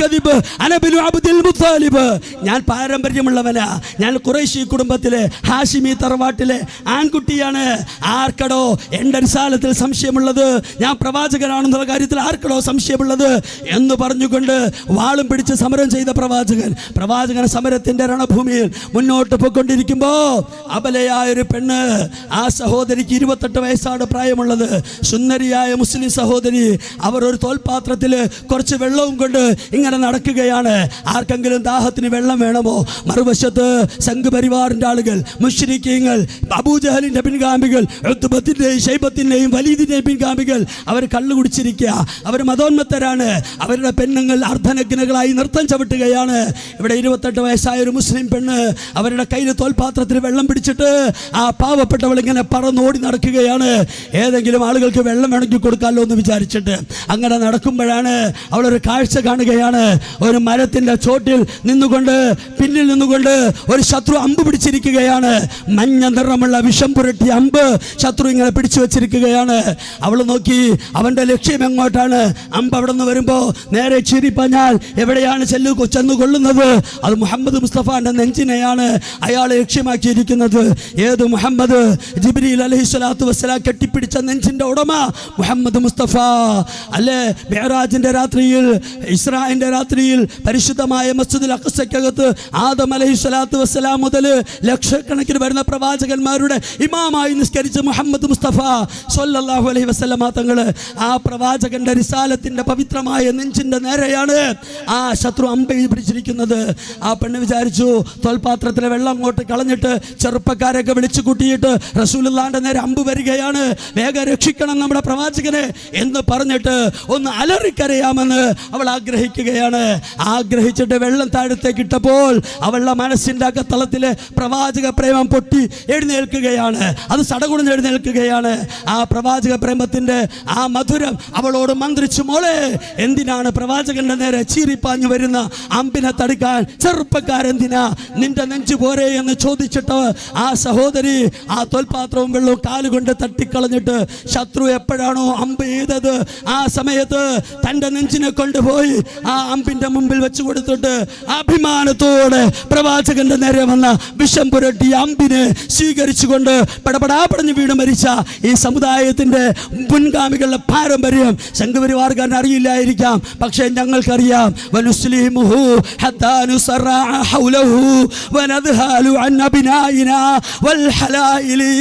A: കദിബ് അനബിനു അബ്ദുൽ മുത്താലിബ്. ഞാൻ പാരമ്പര്യമുള്ളവനാ. ഞാൻ ഖുറൈശി കുടുംബത്തിലെ ഹാഷിമി തറവാട്ടിലെ ആൺകുട്ടിയാണ്. ആർക്കടോ എന്റെ അടിസ്ഥാനത്തിൽ സംശയമുള്ളത്? ഞാൻ പ്രവാചകനാണെന്നുള്ള കാര്യത്തിൽ ആർക്കടോ സംശയമുള്ളത്? എന്ന് പറഞ്ഞുകൊണ്ട് വാളും പിടിച്ച്
B: സമരം ചെയ്ത പ്രവാചകൻ പ്രവാചകൻ സമരത്തിന്റെ രണഭൂമിയിൽ മുന്നോട്ട് പോയിക്കൊണ്ടിരിക്കുമ്പോ അബലയായ ഒരു പെണ്ണ് ആ സഹോദരിക്ക് ഇരുപത്തെട്ട് വയസ്സാണ് പ്രായമുള്ളത്. സുന്ദരിയായ മുസ്ലിം സഹോദരി അവർ ഒരു തോൽപാത്രത്തിൽ കുറച്ച് വെള്ളവും കൊണ്ട് ഇങ്ങനെ നടക്കുകയാണ്. ആർക്കെങ്കിലും ദാഹത്തിന് വെള്ളം വേണമോ? മറുവശത്ത് സംഘപരിവാറിന്റെ ആളുകൾ മുഷ്രിക്കീങ്ങൾ അബൂജഹലിന്റെ പിൻഗാമികൾ ഉത്ബത്തിന്റെയും ഷൈബത്തിന്റെയും വലീദിന്റെയും പിൻഗാമികൾ അവർ കള്ളു കുടിച്ചിരിക്കുക. അവർ മതോന്മത്തരാണ്. അവരുടെ പെണ്ണുങ്ങൾ അർദ്ധനഗ്നകളായി നൃത്തം ചവിട്ടുകയാണ്. ഇവിടെ ഇരുപത്തെട്ട് വയസ്സായ ഒരു മുസ്ലിം പെണ്ണ് അവരുടെ കയ്യിൽ തോൽപാത്രത്തിൽ വെള്ളം പിടിച്ചിട്ട് ആ പാവപ്പെട്ടവൾ ഇങ്ങനെ പറന്നോടി നടക്കുകയാണ്. ഏതെങ്കിലും ആളുകൾക്ക് വെള്ളം വേണമെങ്കിൽ കൊടുക്കാമല്ലോ എന്ന് വിചാരിച്ചിട്ട്. അങ്ങനെ നടക്കുമ്പോഴാണ് അവളൊരു കാഴ്ച കാണുകയാണ്. ഒരു മരത്തിന്റെ ചോട്ടിൽ നിന്നുകൊണ്ട് പിന്നിൽ നിന്നുകൊണ്ട് ഒരു ശത്രു അമ്പ് പിടിച്ചിരിക്കുകയാണ്. മഞ്ഞ നിറമുള്ള വിഷം പുരട്ടിയ അമ്പ് ശത്രു ഇങ്ങനെ പിടിച്ചു വെച്ചിരിക്കുകയാണ്. അവൾ നോക്കി അവന്റെ ലക്ഷ്യം എങ്ങോട്ടാണ്? അമ്പ് അവിടെ നിന്ന് വരുമ്പോൾ നേരെ ചിരിപ്പഞ്ഞാൽ എവിടെയാണ് ചെല്ലു ചെന്ന് കൊള്ളുന്നത്? അത് മുഹമ്മദ് മുസ്തഫാന്റെ നെഞ്ചിനെയാണ് അയാൾ ലക്ഷ്യമാക്കിയിരിക്കുന്നത്. ഏത് മുഹമ്മദ്? ജിബ്രീൽ അലഹി സ്വലാത്തു വസ്സലാം കെട്ടിപ്പിടിച്ച നെഞ്ചിന്റെ ഉടമ മുഹമ്മദ് മുസ്തഫ. അല്ലേ? ബേറാജിന്റെ രാത്രിയിൽ ഇസ്രായിന്റെ രാത്രിയിൽ പരിശുദ്ധമായ മസ്ജിദുൽ അക്കസയ്ക്കകത്ത് ആദം അലഹി സ്വലാത്തു വസ്സലാം മുതൽ ലക്ഷക്കണക്കിന് വരുന്ന പ്രവാചകന്മാരുടെ ഇമാമായി നിസ്കരിച്ച മുഹമ്മദ് മുസ്തഫ സൊല്ലാഹു അലൈഹി വസല്ലമ തങ്ങൾ ആ പ്രവാചകന്റെ റിസാലത്തിന്റെ പവിത്രമായ നെഞ്ചിന്റെ നേരെയാണ് ആ ശത്രു അമ്പ പിടിച്ചിരിക്കുന്നത്. ആ പെണ്ണ് വിചാരിച്ചു തോൽപാത്രത്തിലെ വെള്ളം അങ്ങോട്ട് കളഞ്ഞിട്ട് ചെറുപ്പക്കാരൊക്കെ വിളിച്ചു കൂട്ടിയിട്ട് റസൂലുള്ളാന്റെ നേരെ അമ്പ് വരികയാണ്. വേഗം രക്ഷിക്കണം നമ്മുടെ പ്രവാചകനെ എന്ന് പറഞ്ഞിട്ട് ഒന്ന് അലറിക്കരയാമെന്ന് അവൾ ആഗ്രഹിക്കുകയാണ്. ആഗ്രഹിച്ചിട്ട് വെള്ളം താഴത്തേക്ക് ഇട്ടപ്പോൾ അവളുടെ മനസ്സിന്റെ അകത്തളത്തിലെ പ്രവാചക പ്രേമം പൊട്ടി എഴുന്നേൽക്കുകയാണ്. അത് സടകുണിഞ്ഞ് എഴുന്നേൽക്കുകയാണ്. ആ പ്രവാചക പ്രേമത്തിന്റെ ആ മധുരം അവളോട് മന്ത്രിച്ചു മോളെ എന്തിനാണ് പ്രവാചകന്റെ നേരെ ചീറിപ്പാഞ്ഞു വരുന്ന അമ്പിനെ തടുക്കാൻ ചെറുപ്പക്കാരെന്തിനാ? നിന്റെ നെഞ്ചു പോരെ എന്ന് ചോദിച്ചിട്ട് ആ സഹോദരി ആ തോൽപാത്രവും വെള്ളവും കാലുകൊണ്ട് തട്ടിക്കളഞ്ഞിട്ട് ശത്രു എപ്പോഴാണോ അമ്പ് ചെയ്തത്? ആ സമയത്ത് തന്റെ നെഞ്ചിനെ കൊണ്ടുപോയി ആ അമ്പിന്റെ മുമ്പിൽ വെച്ച് കൊടുത്തിട്ട് അഭിമാനത്തോടെ പ്രവാചകന്റെ നേരെ വന്ന വിഷം പുരട്ടി അമ്പിനെ സ്വീകരിച്ചുകൊണ്ട് പടപടാ പടഞ്ഞു വീണ് മരിച്ച ഈ സമുദായത്തിന്റെ മുൻഗാമികളുടെ പാരമ്പര്യം സംഘപരിവാർക്കാരൻ അറിയില്ലായിരിക്കാം പക്ഷേ ഞങ്ങൾക്കറിയാം വനുസ്ലിമുഹു ഹത്താ നുസറഅ ഹൗലഹു വനദ്ഹാലു അൻ അബ്നായിനാ വൽ ഹലായിലി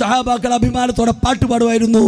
B: സഹാബാക്കൾ അഭിമാനത്തോടെ പാട്ട് പാടുമായിരുന്നു.